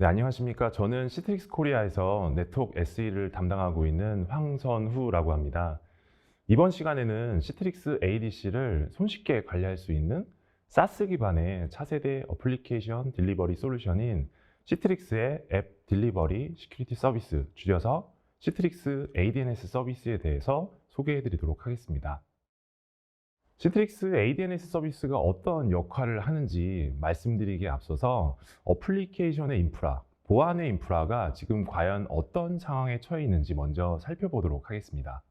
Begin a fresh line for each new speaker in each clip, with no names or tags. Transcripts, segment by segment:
네, 안녕하십니까. 저는 시트릭스 코리아에서 네트워크 SE를 담당하고 있는 황선후라고 합니다. 이번 시간에는 시트릭스 ADC를 손쉽게 관리할 수 있는 SaaS 기반의 차세대 어플리케이션 딜리버리 솔루션인 시트릭스의 앱 딜리버리 시큐리티 서비스, 줄여서 시트릭스 ADNS 서비스에 대해서 소개해 드리도록 하겠습니다. 시트릭스 ADNS 서비스가 어떤 역할을 하는지 말씀드리기에 앞서서 어플리케이션의 인프라, 보안의 인프라가 지금 과연 어떤 상황에 처해 있는지 먼저 살펴보도록 하겠습니다.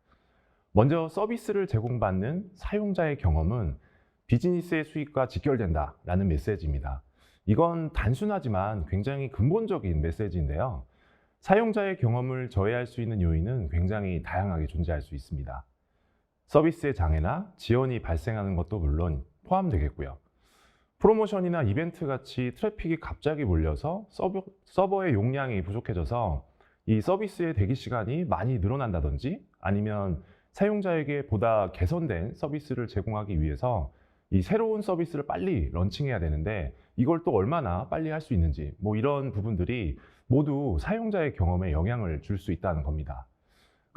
먼저 서비스를 제공받는 사용자의 경험은 비즈니스의 수익과 직결된다라는 메시지입니다. 이건 단순하지만 굉장히 근본적인 메시지인데요. 사용자의 경험을 저해할 수 있는 요인은 굉장히 다양하게 존재할 수 있습니다. 서비스의 장애나 지연이 발생하는 것도 물론 포함되겠고요. 프로모션이나 이벤트 같이 트래픽이 갑자기 몰려서 서버, 서버의 용량이 부족해져서 이 서비스의 대기 시간이 많이 늘어난다든지 아니면 사용자에게 보다 개선된 서비스를 제공하기 위해서 이 새로운 서비스를 빨리 런칭해야 되는데 이걸 또 얼마나 빨리 할 수 있는지 뭐 이런 부분들이 모두 사용자의 경험에 영향을 줄 수 있다는 겁니다.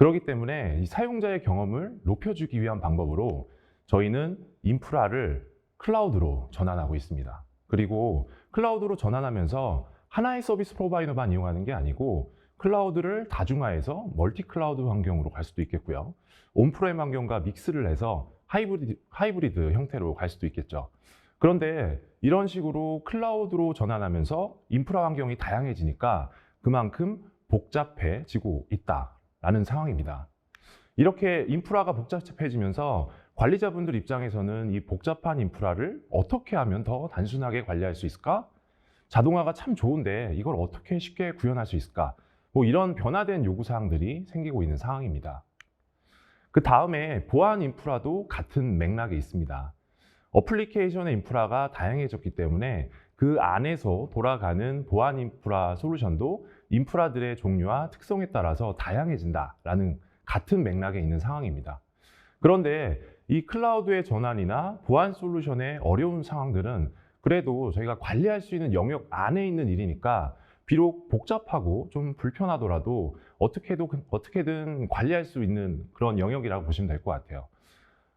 그렇기 때문에 이 사용자의 경험을 높여주기 위한 방법으로 저희는 인프라를 클라우드로 전환하고 있습니다. 그리고 클라우드로 전환하면서 하나의 서비스 프로바이더만 이용하는 게 아니고 클라우드를 다중화해서 멀티 클라우드 환경으로 갈 수도 있겠고요. 온프레임 환경과 믹스를 해서 하이브리드, 하이브리드 형태로 갈 수도 있겠죠. 그런데 이런 식으로 클라우드로 전환하면서 인프라 환경이 다양해지니까 그만큼 복잡해지고 있다 라는 상황입니다. 이렇게 인프라가 복잡해지면서 관리자분들 입장에서는 이 복잡한 인프라를 어떻게 하면 더 단순하게 관리할 수 있을까? 자동화가 참 좋은데 이걸 어떻게 쉽게 구현할 수 있을까? 뭐 이런 변화된 요구사항들이 생기고 있는 상황입니다. 그 다음에 보안 인프라도 같은 맥락에 있습니다. 어플리케이션의 인프라가 다양해졌기 때문에 그 안에서 돌아가는 보안 인프라 솔루션도 인프라들의 종류와 특성에 따라서 다양해진다라는 같은 맥락에 있는 상황입니다. 그런데 이 클라우드의 전환이나 보안 솔루션의 어려운 상황들은 그래도 저희가 관리할 수 있는 영역 안에 있는 일이니까 비록 복잡하고 좀 불편하더라도 어떻게든, 어떻게든 관리할 수 있는 그런 영역이라고 보시면 될 것 같아요.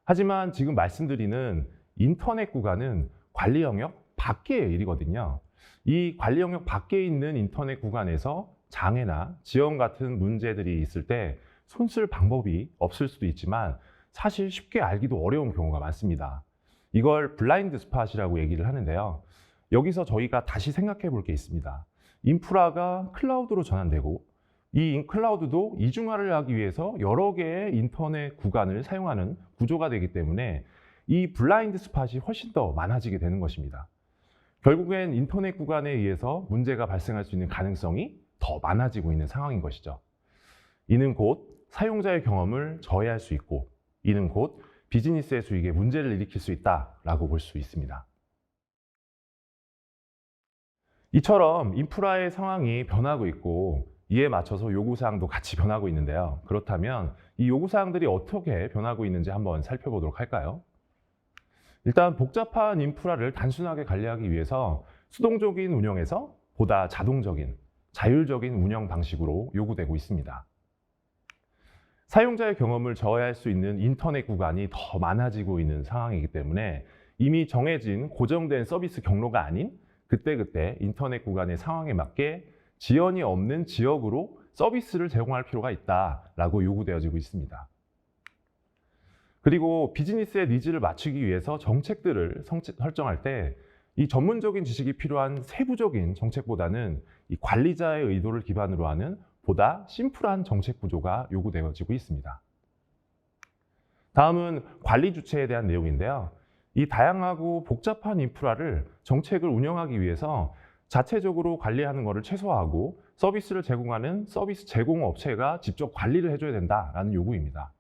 하지만 지금 말씀드리는 인터넷 구간은 관리 영역 밖의 일이거든요. 이 관리 영역 밖에 있는 인터넷 구간에서 장애나 지연 같은 문제들이 있을 때 손쓸 방법이 없을 수도 있지만 사실 쉽게 알기도 어려운 경우가 많습니다. 이걸 블라인드 스팟이라고 얘기를 하는데요. 여기서 저희가 다시 생각해 볼 게 있습니다. 인프라가 클라우드로 전환되고 이 클라우드도 이중화를 하기 위해서 여러 개의 인터넷 구간을 사용하는 구조가 되기 때문에 이 블라인드 스팟이 훨씬 더 많아지게 되는 것입니다. 결국엔 인터넷 구간에 의해서 문제가 발생할 수 있는 가능성이 더 많아지고 있는 상황인 것이죠. 이는 곧 사용자의 경험을 저해할 수 있고 이는 곧 비즈니스의 수익에 문제를 일으킬 수 있다라고 볼 수 있습니다. 이처럼 인프라의 상황이 변하고 있고 이에 맞춰서 요구사항도 같이 변하고 있는데요. 그렇다면 이 요구사항들이 어떻게 변하고 있는지 한번 살펴보도록 할까요? 일단 복잡한 인프라를 단순하게 관리하기 위해서 수동적인 운영에서 보다 자동적인, 자율적인 운영 방식으로 요구되고 있습니다. 사용자의 경험을 저해할 수 있는 인터넷 구간이 더 많아지고 있는 상황이기 때문에 이미 정해진 고정된 서비스 경로가 아닌 그때그때 인터넷 구간의 상황에 맞게 지연이 없는 지역으로 서비스를 제공할 필요가 있다라고 요구되어지고 있습니다. 그리고 비즈니스의 니즈를 맞추기 위해서 정책들을 설정할 때 이 전문적인 지식이 필요한 세부적인 정책보다는 이 관리자의 의도를 기반으로 하는 보다 심플한 정책 구조가 요구되어지고 있습니다. 다음은 관리 주체에 대한 내용인데요. 이 다양하고 복잡한 인프라를 정책을 운영하기 위해서 자체적으로 관리하는 것을 최소화하고 서비스를 제공하는 서비스 제공 업체가 직접 관리를 해줘야 된다라는 요구입니다.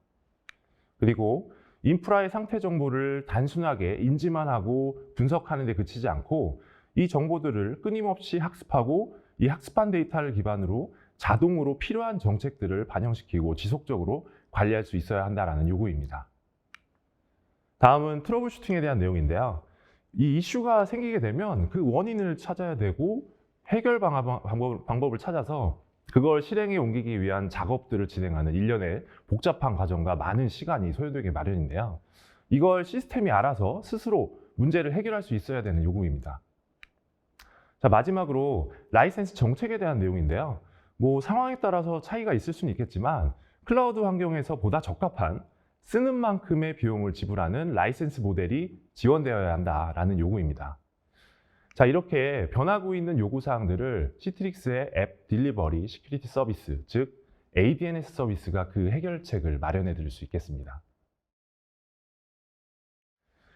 그리고 인프라의 상태 정보를 단순하게 인지만 하고 분석하는 데 그치지 않고 이 정보들을 끊임없이 학습하고 이 학습한 데이터를 기반으로 자동으로 필요한 정책들을 반영시키고 지속적으로 관리할 수 있어야 한다는 요구입니다. 다음은 트러블 슈팅에 대한 내용인데요. 이 이슈가 생기게 되면 그 원인을 찾아야 되고 해결 방법, 방법, 방법을 찾아서 그걸 실행에 옮기기 위한 작업들을 진행하는 일련의 복잡한 과정과 많은 시간이 소요되게 마련인데요. 이걸 시스템이 알아서 스스로 문제를 해결할 수 있어야 되는 요구입니다. 자, 마지막으로 라이센스 정책에 대한 내용인데요. 뭐 상황에 따라서 차이가 있을 수는 있겠지만 클라우드 환경에서 보다 적합한 쓰는 만큼의 비용을 지불하는 라이센스 모델이 지원되어야 한다라는 요구입니다. 자, 이렇게 변하고 있는 요구 사항들을 시트릭스의 앱 딜리버리 시큐리티 서비스, 즉 ADNS 서비스가 그 해결책을 마련해 드릴 수 있겠습니다.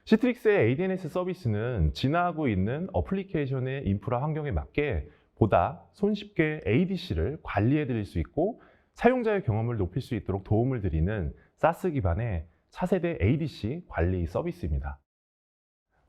시트릭스의 ADNS 서비스는 진화하고 있는 어플리케이션의 인프라 환경에 맞게 보다 손쉽게 ADC를 관리해 드릴 수 있고 사용자의 경험을 높일 수 있도록 도움을 드리는 SaaS 기반의 차세대 ADC 관리 서비스입니다.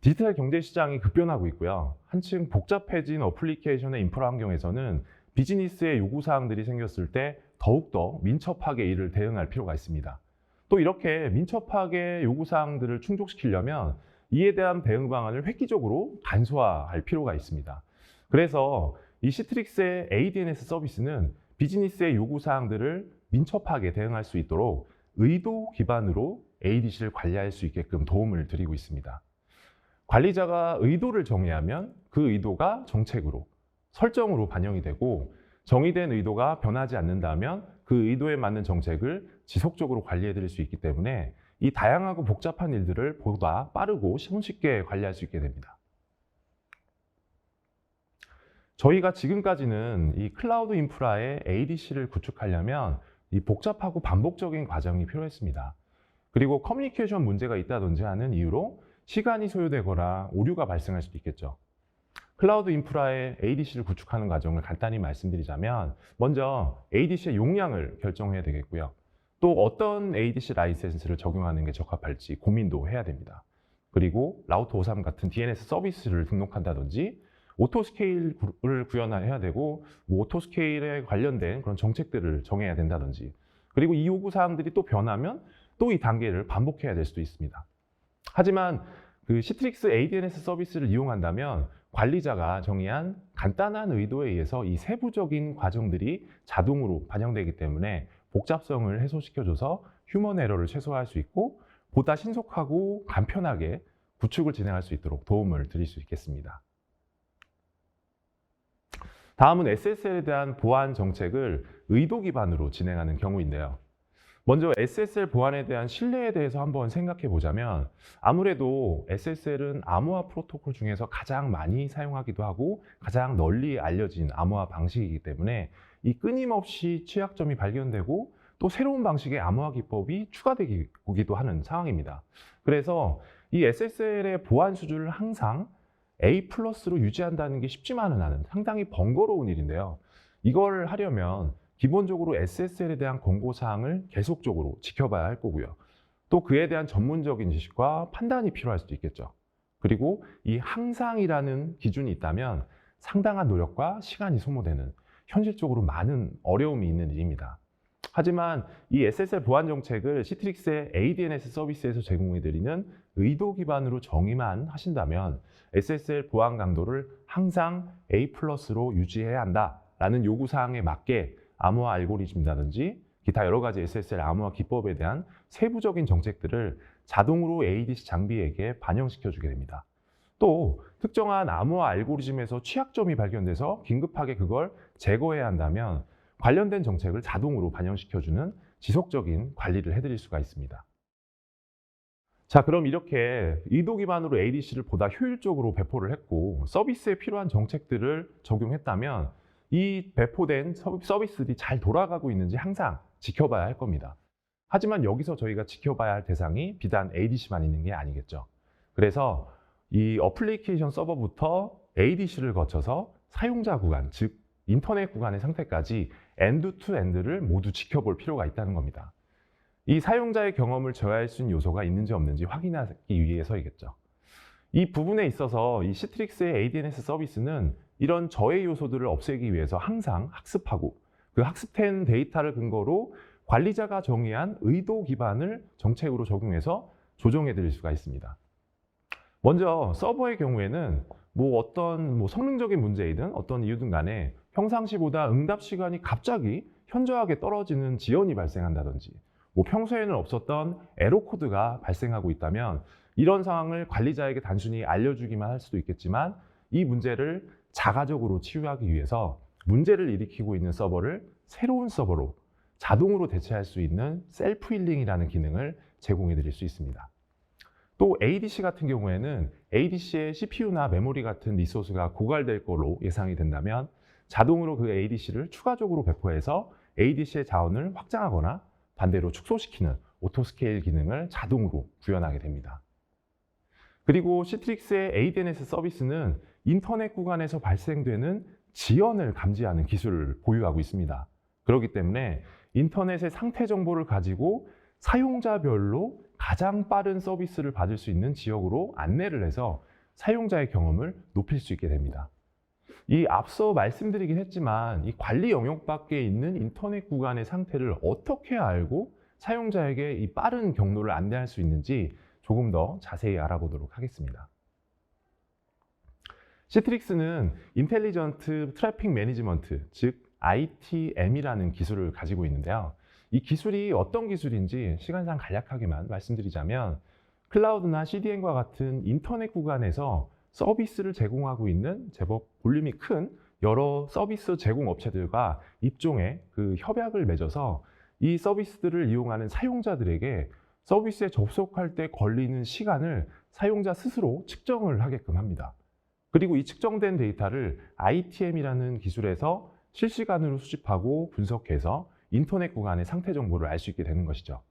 디지털 경제 시장이 급변하고 있고요. 한층 복잡해진 어플리케이션의 인프라 환경에서는 비즈니스의 요구 사항들이 생겼을 때 더욱더 민첩하게 이를 대응할 필요가 있습니다. 또 이렇게 민첩하게 요구 사항들을 충족시키려면 이에 대한 대응 방안을 획기적으로 간소화할 필요가 있습니다. 그래서 이 시트릭스의 ADNS 서비스는 비즈니스의 요구 사항들을 민첩하게 대응할 수 있도록 의도 기반으로 ADC를 관리할 수 있게끔 도움을 드리고 있습니다. 관리자가 의도를 정의하면 그 의도가 정책으로, 설정으로 반영이 되고 정의된 의도가 변하지 않는다면 그 의도에 맞는 정책을 지속적으로 관리해 드릴 수 있기 때문에 이 다양하고 복잡한 일들을 보다 빠르고 손쉽게 관리할 수 있게 됩니다. 저희가 지금까지는 이 클라우드 인프라의 ADC를 구축하려면 이 복잡하고 반복적인 과정이 필요했습니다. 그리고 커뮤니케이션 문제가 있다든지 하는 이유로 시간이 소요되거나 오류가 발생할 수도 있겠죠. 클라우드 인프라의 ADC를 구축하는 과정을 간단히 말씀드리자면 먼저 ADC의 용량을 결정해야 되겠고요. 또 어떤 ADC 라이센스를 적용하는 게 적합할지 고민도 해야 됩니다. 그리고 라우터 53 같은 DNS 서비스를 등록한다든지 오토 스케일을 구현해야 되고 뭐 오토 스케일에 관련된 그런 정책들을 정해야 된다든지 그리고 이 요구 사항들이 또 변하면 또 이 단계를 반복해야 될 수도 있습니다. 하지만 그 시트릭스 ADNS 서비스를 이용한다면 관리자가 정의한 간단한 의도에 의해서 이 세부적인 과정들이 자동으로 반영되기 때문에 복잡성을 해소시켜줘서 휴먼 에러를 최소화할 수 있고 보다 신속하고 간편하게 구축을 진행할 수 있도록 도움을 드릴 수 있겠습니다. 다음은 SSL에 대한 보안 정책을 의도 기반으로 진행하는 경우인데요. 먼저 SSL 보안에 대한 신뢰에 대해서 한번 생각해 보자면 아무래도 SSL은 암호화 프로토콜 중에서 가장 많이 사용하기도 하고 가장 널리 알려진 암호화 방식이기 때문에 이 끊임없이 취약점이 발견되고 또 새로운 방식의 암호화 기법이 추가되기도 하는 상황입니다. 그래서 이 SSL의 보안 수준을 항상 A 플러스로 유지한다는 게 쉽지만은 않은 상당히 번거로운 일인데요. 이걸 하려면 기본적으로 SSL에 대한 권고 사항을 계속적으로 지켜봐야 할 거고요. 또 그에 대한 전문적인 지식과 판단이 필요할 수도 있겠죠. 그리고 이 항상이라는 기준이 있다면 상당한 노력과 시간이 소모되는 현실적으로 많은 어려움이 있는 일입니다. 하지만 이 SSL 보안 정책을 시트릭스의 ADNS 서비스에서 제공해드리는 의도 기반으로 정의만 하신다면 SSL 보안 강도를 항상 A 플러스로 유지해야 한다라는 요구 사항에 맞게 암호화 알고리즘이라든지 기타 여러 가지 SSL 암호화 기법에 대한 세부적인 정책들을 자동으로 ADC 장비에게 반영시켜 주게 됩니다. 또 특정한 암호화 알고리즘에서 취약점이 발견돼서 긴급하게 그걸 제거해야 한다면 관련된 정책을 자동으로 반영시켜 주는 지속적인 관리를 해 드릴 수가 있습니다. 자, 그럼 이렇게 의도 기반으로 ADC를 보다 효율적으로 배포를 했고 서비스에 필요한 정책들을 적용했다면 이 배포된 서비스들이 잘 돌아가고 있는지 항상 지켜봐야 할 겁니다. 하지만 여기서 저희가 지켜봐야 할 대상이 비단 ADC만 있는 게 아니겠죠. 그래서 이 어플리케이션 서버부터 ADC를 거쳐서 사용자 구간, 즉 인터넷 구간의 상태까지 엔드 투 엔드를 모두 지켜볼 필요가 있다는 겁니다. 이 사용자의 경험을 저해할 수 있는 요소가 있는지 없는지 확인하기 위해서이겠죠. 이 부분에 있어서 이 시트릭스의 ADNS 서비스는 이런 저해 요소들을 없애기 위해서 항상 학습하고 그 학습된 데이터를 근거로 관리자가 정의한 의도 기반을 정책으로 적용해서 조정해 드릴 수가 있습니다. 먼저 서버의 경우에는 뭐 어떤 뭐 성능적인 문제이든 어떤 이유든 간에 평상시보다 응답 시간이 갑자기 현저하게 떨어지는 지연이 발생한다든지 뭐 평소에는 없었던 에러 코드가 발생하고 있다면 이런 상황을 관리자에게 단순히 알려주기만 할 수도 있겠지만 이 문제를 자가적으로 치유하기 위해서 문제를 일으키고 있는 서버를 새로운 서버로 자동으로 대체할 수 있는 셀프 힐링이라는 기능을 제공해 드릴 수 있습니다. 또 ADC 같은 경우에는 ADC의 CPU나 메모리 같은 리소스가 고갈될 거로 예상이 된다면 자동으로 그 ADC를 추가적으로 배포해서 ADC의 자원을 확장하거나 반대로 축소시키는 오토스케일 기능을 자동으로 구현하게 됩니다. 그리고 시트릭스의 ADNS 서비스는 인터넷 구간에서 발생되는 지연을 감지하는 기술을 보유하고 있습니다. 그렇기 때문에 인터넷의 상태 정보를 가지고 사용자별로 가장 빠른 서비스를 받을 수 있는 지역으로 안내를 해서 사용자의 경험을 높일 수 있게 됩니다. 이 앞서 말씀드리긴 했지만 이 관리 영역 밖에 있는 인터넷 구간의 상태를 어떻게 알고 사용자에게 이 빠른 경로를 안내할 수 있는지 조금 더 자세히 알아보도록 하겠습니다. 시트릭스는 인텔리전트 트래픽 매니지먼트, 즉 ITM이라는 기술을 가지고 있는데요. 이 기술이 어떤 기술인지 시간상 간략하게만 말씀드리자면 클라우드나 CDN과 같은 인터넷 구간에서 서비스를 제공하고 있는 제법 볼륨이 큰 여러 서비스 제공 업체들과 입종의 그 협약을 맺어서 이 서비스들을 이용하는 사용자들에게 서비스에 접속할 때 걸리는 시간을 사용자 스스로 측정을 하게끔 합니다. 그리고 이 측정된 데이터를 ITM이라는 기술에서 실시간으로 수집하고 분석해서 인터넷 구간의 상태 정보를 알 수 있게 되는 것이죠.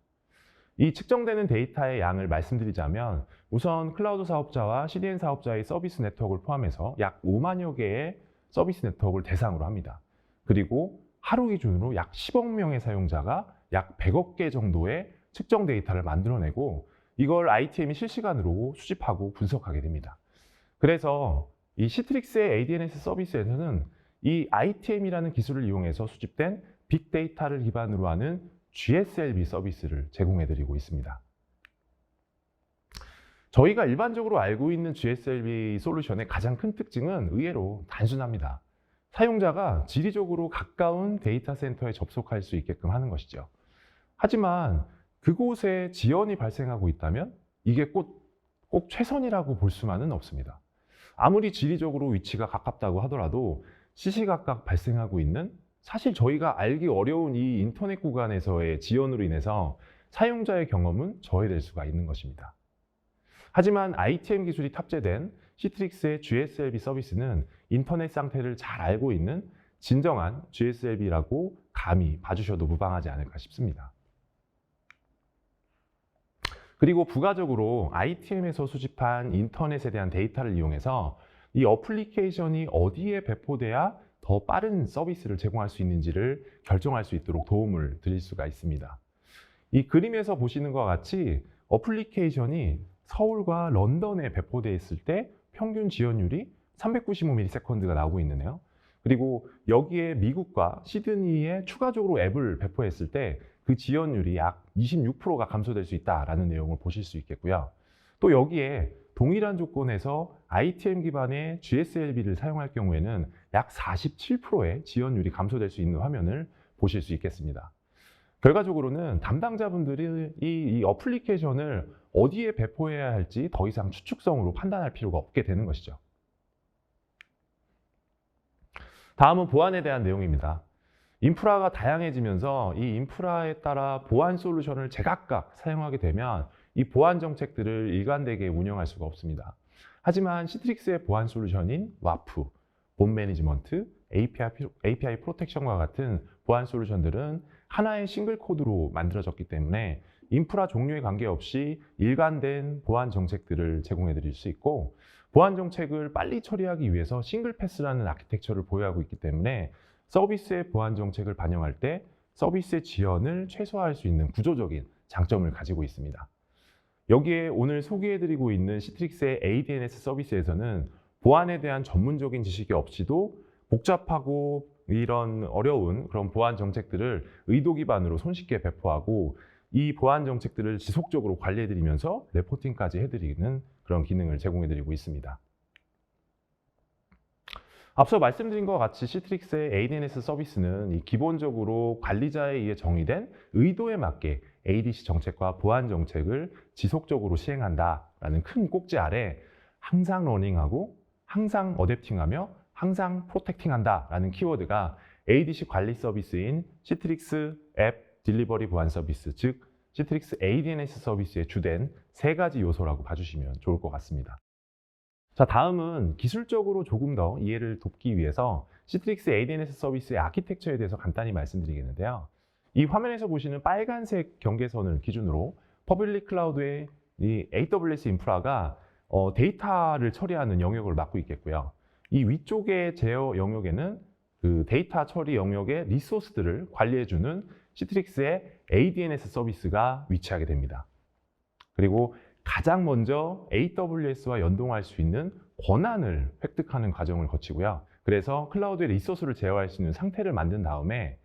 이 측정되는 데이터의 양을 말씀드리자면 우선 클라우드 사업자와 CDN 사업자의 서비스 네트워크를 포함해서 약 5만여 개의 서비스 네트워크를 대상으로 합니다. 그리고 하루 기준으로 약 10억 명의 사용자가 약 100억 개 정도의 측정 데이터를 만들어내고 이걸 ITM이 실시간으로 수집하고 분석하게 됩니다. 그래서 이 시트릭스의 ADNS 서비스에서는 이 ITM이라는 기술을 이용해서 수집된 빅데이터를 기반으로 하는 GSLB 서비스를 제공해드리고 있습니다. 저희가 일반적으로 알고 있는 GSLB 솔루션의 가장 큰 특징은 의외로 단순합니다. 사용자가 지리적으로 가까운 데이터 센터에 접속할 수 있게끔 하는 것이죠. 하지만 그곳에 지연이 발생하고 있다면 이게 꼭, 꼭 최선이라고 볼 수만은 없습니다. 아무리 지리적으로 위치가 가깝다고 하더라도 시시각각 발생하고 있는 사실 저희가 알기 어려운 이 인터넷 구간에서의 지연으로 인해서 사용자의 경험은 저해될 수가 있는 것입니다. 하지만 ITM 기술이 탑재된 시트릭스의 GSLB 서비스는 인터넷 상태를 잘 알고 있는 진정한 GSLB라고 감히 봐주셔도 무방하지 않을까 싶습니다. 그리고 부가적으로 ITM에서 수집한 인터넷에 대한 데이터를 이용해서 이 어플리케이션이 어디에 배포돼야 더 빠른 서비스를 제공할 수 있는지를 결정할 수 있도록 도움을 드릴 수가 있습니다. 이 그림에서 보시는 것과 같이 어플리케이션이 서울과 런던에 배포되어 있을 때 평균 지연율이 395ms가 나오고 있는데요. 그리고 여기에 미국과 시드니에 추가적으로 앱을 배포했을 때 그 지연율이 약 26%가 감소될 수 있다라는 내용을 보실 수 있겠고요. 또 여기에 동일한 조건에서 ITM 기반의 GSLB를 사용할 경우에는 약 47%의 지연율이 감소될 수 있는 화면을 보실 수 있겠습니다. 결과적으로는 담당자분들이 이, 이 어플리케이션을 어디에 배포해야 할지 더 이상 추측성으로 판단할 필요가 없게 되는 것이죠. 다음은 보안에 대한 내용입니다. 인프라가 다양해지면서 이 인프라에 따라 보안 솔루션을 제각각 사용하게 되면 이 보안 정책들을 일관되게 운영할 수가 없습니다. 하지만 시트릭스의 보안 솔루션인 와프, 본 매니지먼트, API, API 프로텍션과 같은 보안 솔루션들은 하나의 싱글 코드로 만들어졌기 때문에 인프라 종류에 관계없이 일관된 보안 정책들을 제공해 드릴 수 있고 보안 정책을 빨리 처리하기 위해서 싱글 패스라는 아키텍처를 보유하고 있기 때문에 서비스의 보안 정책을 반영할 때 서비스의 지연을 최소화할 수 있는 구조적인 장점을 가지고 있습니다. 여기에 오늘 소개해드리고 있는 시트릭스의 ADNS 서비스에서는 보안에 대한 전문적인 지식이 없이도 복잡하고 이런 어려운 그런 보안 정책들을 의도 기반으로 손쉽게 배포하고 이 보안 정책들을 지속적으로 관리해드리면서 레포팅까지 해드리는 그런 기능을 제공해드리고 있습니다. 앞서 말씀드린 것과 같이 시트릭스의 ADNS 서비스는 이 기본적으로 관리자에 의해 정의된 의도에 맞게 ADC 정책과 보안 정책을 지속적으로 시행한다라는 큰 꼭지 아래 항상 러닝하고 항상 어댑팅하며 항상 프로텍팅한다라는 키워드가 ADC 관리 서비스인 시트릭스 앱 딜리버리 보안 서비스, 즉 시트릭스 ADNS 서비스의 주된 세 가지 요소라고 봐주시면 좋을 것 같습니다. 자, 다음은 기술적으로 조금 더 이해를 돕기 위해서 시트릭스 ADNS 서비스의 아키텍처에 대해서 간단히 말씀드리겠는데요. 이 화면에서 보시는 빨간색 경계선을 기준으로 퍼블릭 클라우드의 이 AWS 인프라가 어, 데이터를 처리하는 영역을 맡고 있겠고요. 이 위쪽의 제어 영역에는 그 데이터 처리 영역의 리소스들을 관리해주는 시트릭스의 ADNS 서비스가 위치하게 됩니다. 그리고 가장 먼저 AWS와 연동할 수 있는 권한을 획득하는 과정을 거치고요. 그래서 클라우드의 리소스를 제어할 수 있는 상태를 만든 다음에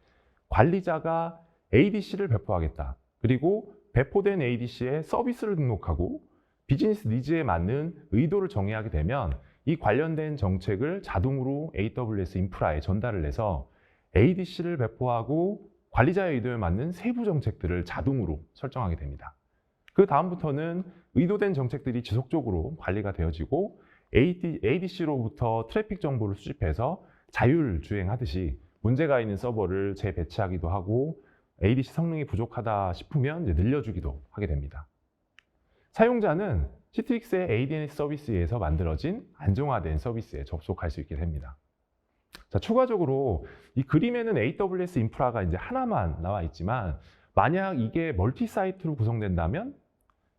관리자가 ADC를 배포하겠다. 그리고 배포된 ADC에 서비스를 등록하고 비즈니스 니즈에 맞는 의도를 정의하게 되면 이 관련된 정책을 자동으로 AWS 인프라에 전달을 해서 ADC를 배포하고 관리자의 의도에 맞는 세부 정책들을 자동으로 설정하게 됩니다. 그 다음부터는 의도된 정책들이 지속적으로 관리가 되어지고 ADC로부터 트래픽 정보를 수집해서 자율주행하듯이 문제가 있는 서버를 재배치하기도 하고 ADC 성능이 부족하다 싶으면 늘려주기도 하게 됩니다. 사용자는 시트릭스의 ADNS 서비스에서 만들어진 안정화된 서비스에 접속할 수 있게 됩니다. 자, 추가적으로 이 그림에는 AWS 인프라가 이제 하나만 나와 있지만 만약 이게 멀티 사이트로 구성된다면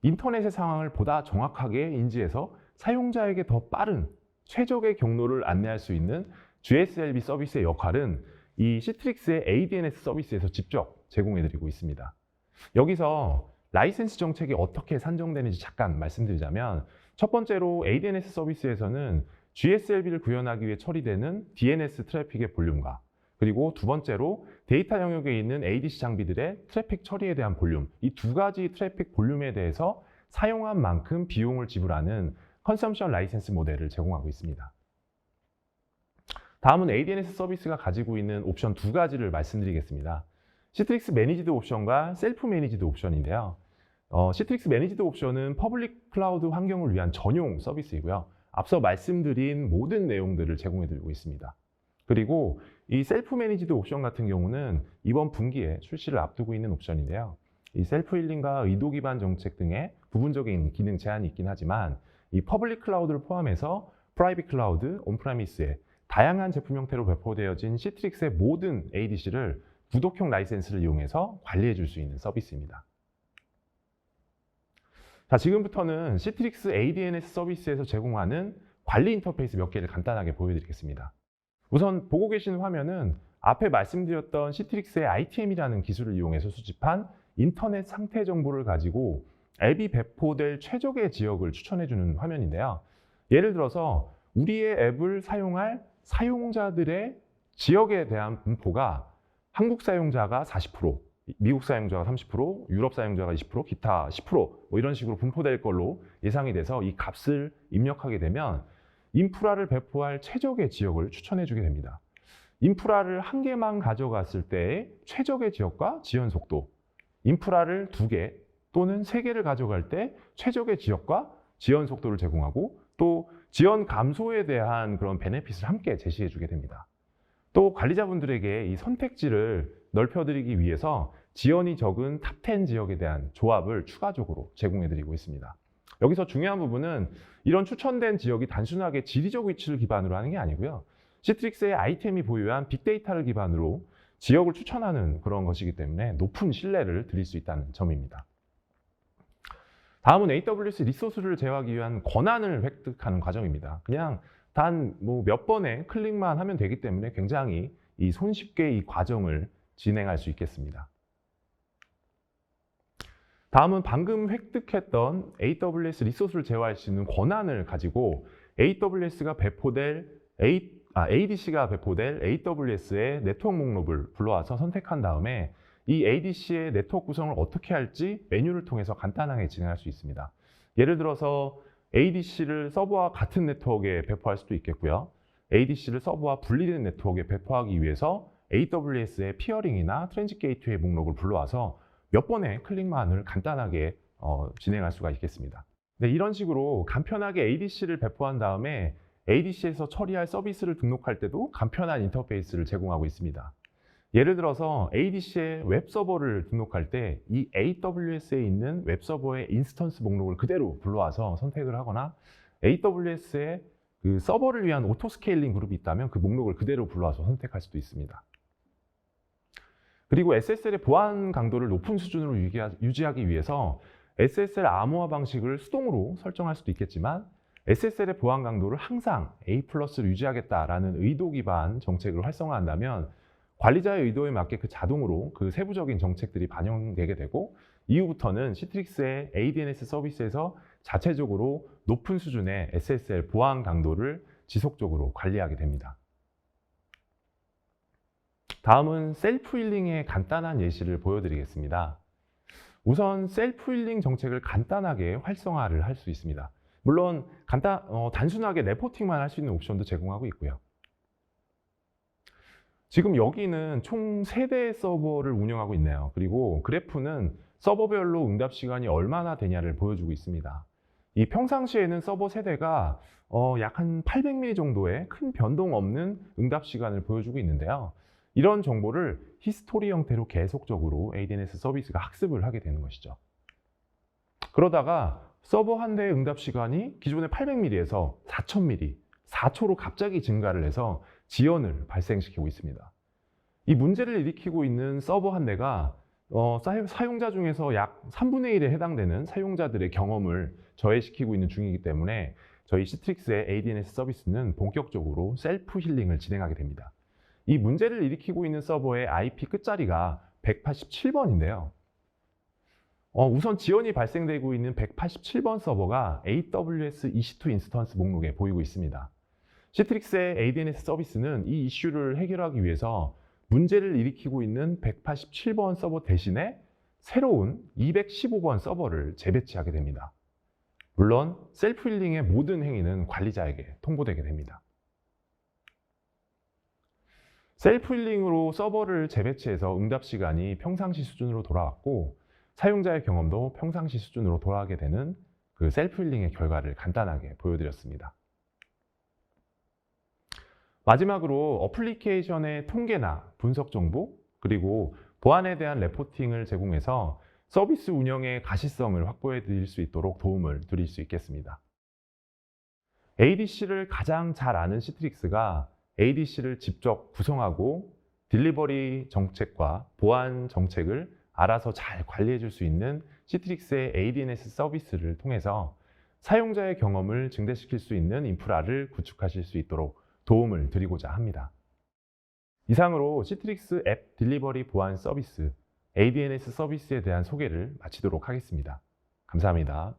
인터넷의 상황을 보다 정확하게 인지해서 사용자에게 더 빠른 최적의 경로를 안내할 수 있는 GSLB 서비스의 역할은 이 시트릭스의 ADNS 서비스에서 직접 제공해드리고 있습니다. 여기서 라이센스 정책이 어떻게 산정되는지 잠깐 말씀드리자면 첫 번째로 ADNS 서비스에서는 GSLB를 구현하기 위해 처리되는 DNS 트래픽의 볼륨과 그리고 두 번째로 데이터 영역에 있는 ADC 장비들의 트래픽 처리에 대한 볼륨 이 두 가지 트래픽 볼륨에 대해서 사용한 만큼 비용을 지불하는 컨섬션 라이센스 모델을 제공하고 있습니다. 다음은 ADNS 서비스가 가지고 있는 옵션 두 가지를 말씀드리겠습니다. 시트릭스 매니지드 옵션과 셀프 매니지드 옵션인데요. 어, 시트릭스 매니지드 옵션은 퍼블릭 클라우드 환경을 위한 전용 서비스이고요. 앞서 말씀드린 모든 내용들을 제공해드리고 있습니다. 그리고 이 셀프 매니지드 옵션 같은 경우는 이번 분기에 출시를 앞두고 있는 옵션인데요. 이 셀프 힐링과 의도 기반 정책 등의 부분적인 기능 제한이 있긴 하지만 이 퍼블릭 클라우드를 포함해서 프라이빗 클라우드, 온프라미스에 다양한 제품 형태로 배포되어진 시트릭스의 모든 ADC를 구독형 라이센스를 이용해서 관리해 줄 수 있는 서비스입니다. 자, 지금부터는 시트릭스 ADNS 서비스에서 제공하는 관리 인터페이스 몇 개를 간단하게 보여드리겠습니다. 우선 보고 계신 화면은 앞에 말씀드렸던 시트릭스의 ITM이라는 기술을 이용해서 수집한 인터넷 상태 정보를 가지고 앱이 배포될 최적의 지역을 추천해주는 화면인데요. 예를 들어서 우리의 앱을 사용할 사용자들의 지역에 대한 분포가 한국 사용자가 40%, 미국 사용자가 30%, 유럽 사용자가 20%, 기타 10%뭐 이런 식으로 분포될 걸로 예상이 돼서 이 값을 입력하게 되면 인프라를 배포할 최적의 지역을 추천해 주게 됩니다. 인프라를 한 개만 가져갔을 때의 최적의 지역과 지연 속도, 인프라를 두 개 또는 세 개를 가져갈 때 최적의 지역과 지연 속도를 제공하고 또 지연 감소에 대한 그런 베네핏을 함께 제시해 주게 됩니다. 또 관리자분들에게 이 선택지를 넓혀드리기 위해서 지연이 적은 탑10 지역에 대한 조합을 추가적으로 제공해 드리고 있습니다. 여기서 중요한 부분은 이런 추천된 지역이 단순하게 지리적 위치를 기반으로 하는 게 아니고요. 시트릭스의 아이템이 보유한 빅데이터를 기반으로 지역을 추천하는 그런 것이기 때문에 높은 신뢰를 드릴 수 있다는 점입니다. 다음은 AWS 리소스를 제어하기 위한 권한을 획득하는 과정입니다. 그냥 단 뭐 몇 번의 클릭만 하면 되기 때문에 굉장히 이 손쉽게 이 과정을 진행할 수 있겠습니다. 다음은 방금 획득했던 AWS 리소스를 제어할 수 있는 권한을 가지고 AWS가 배포될 A, 아, ADC가 배포될 AWS의 네트워크 목록을 불러와서 선택한 다음에 이 ADC의 네트워크 구성을 어떻게 할지 메뉴를 통해서 간단하게 진행할 수 있습니다. 예를 들어서 ADC를 서버와 같은 네트워크에 배포할 수도 있겠고요. ADC를 서버와 분리된 네트워크에 배포하기 위해서 AWS의 피어링이나 트랜짓 게이트웨이 목록을 불러와서 몇 번의 클릭만을 간단하게 어, 진행할 수가 있겠습니다. 네, 이런 식으로 간편하게 ADC를 배포한 다음에 ADC에서 처리할 서비스를 등록할 때도 간편한 인터페이스를 제공하고 있습니다. 예를 들어서 ADC의 웹서버를 등록할 때 이 AWS에 있는 웹서버의 인스턴스 목록을 그대로 불러와서 선택을 하거나 AWS의 그 서버를 위한 오토 스케일링 그룹이 있다면 그 목록을 그대로 불러와서 선택할 수도 있습니다. 그리고 SSL의 보안 강도를 높은 수준으로 유지하- 유지하기 위해서 SSL 암호화 방식을 수동으로 설정할 수도 있겠지만 SSL의 보안 강도를 항상 A 플러스를 유지하겠다라는 의도 기반 정책을 활성화한다면 관리자의 의도에 맞게 그 자동으로 그 세부적인 정책들이 반영되게 되고 이후부터는 시트릭스의 ADNS 서비스에서 자체적으로 높은 수준의 SSL 보안 강도를 지속적으로 관리하게 됩니다. 다음은 셀프 힐링의 간단한 예시를 보여드리겠습니다. 우선 셀프 힐링 정책을 간단하게 활성화를 할 수 있습니다. 물론 간단, 어, 단순하게 레포팅만 할 수 있는 옵션도 제공하고 있고요. 지금 여기는 총 3대의 서버를 운영하고 있네요. 그리고 그래프는 서버별로 응답 시간이 얼마나 되냐를 보여주고 있습니다. 이 평상시에는 서버 세대가 어, 약 한 800ms 정도의 큰 변동 없는 응답 시간을 보여주고 있는데요. 이런 정보를 히스토리 형태로 계속적으로 ADNS 서비스가 학습을 하게 되는 것이죠. 그러다가 서버 한 대의 응답 시간이 기존의 800ms에서 4000ms, 4초로 갑자기 증가를 해서 지연을 발생시키고 있습니다. 이 문제를 일으키고 있는 서버 한 대가 어, 사용- 사용자 중에서 약 3분의 1에 해당되는 사용자들의 경험을 저해시키고 있는 중이기 때문에 저희 시트릭스의 ADNS 서비스는 본격적으로 셀프 힐링을 진행하게 됩니다. 이 문제를 일으키고 있는 서버의 IP 끝자리가 187번인데요. 어, 우선 지연이 발생되고 있는 187번 서버가 AWS EC2 인스턴스 목록에 보이고 있습니다. 시트릭스의 ADNS 서비스는 이 이슈를 해결하기 위해서 문제를 일으키고 있는 187번 서버 대신에 새로운 215번 서버를 재배치하게 됩니다. 물론 셀프 힐링의 모든 행위는 관리자에게 통보되게 됩니다. 셀프 힐링으로 서버를 재배치해서 응답 시간이 평상시 수준으로 돌아왔고 사용자의 경험도 평상시 수준으로 돌아가게 되는 그 셀프 힐링의 결과를 간단하게 보여드렸습니다. 마지막으로 어플리케이션의 통계나 분석 정보 그리고 보안에 대한 레포팅을 제공해서 서비스 운영의 가시성을 확보해 드릴 수 있도록 도움을 드릴 수 있겠습니다. ADC를 가장 잘 아는 시트릭스가 ADC를 직접 구성하고 딜리버리 정책과 보안 정책을 알아서 잘 관리해 줄 수 있는 시트릭스의 ADNS 서비스를 통해서 사용자의 경험을 증대시킬 수 있는 인프라를 구축하실 수 있도록 도움을 드리고자 합니다. 이상으로 시트릭스 앱 딜리버리 보안 서비스 ADNS 서비스에 대한 소개를 마치도록 하겠습니다. 감사합니다.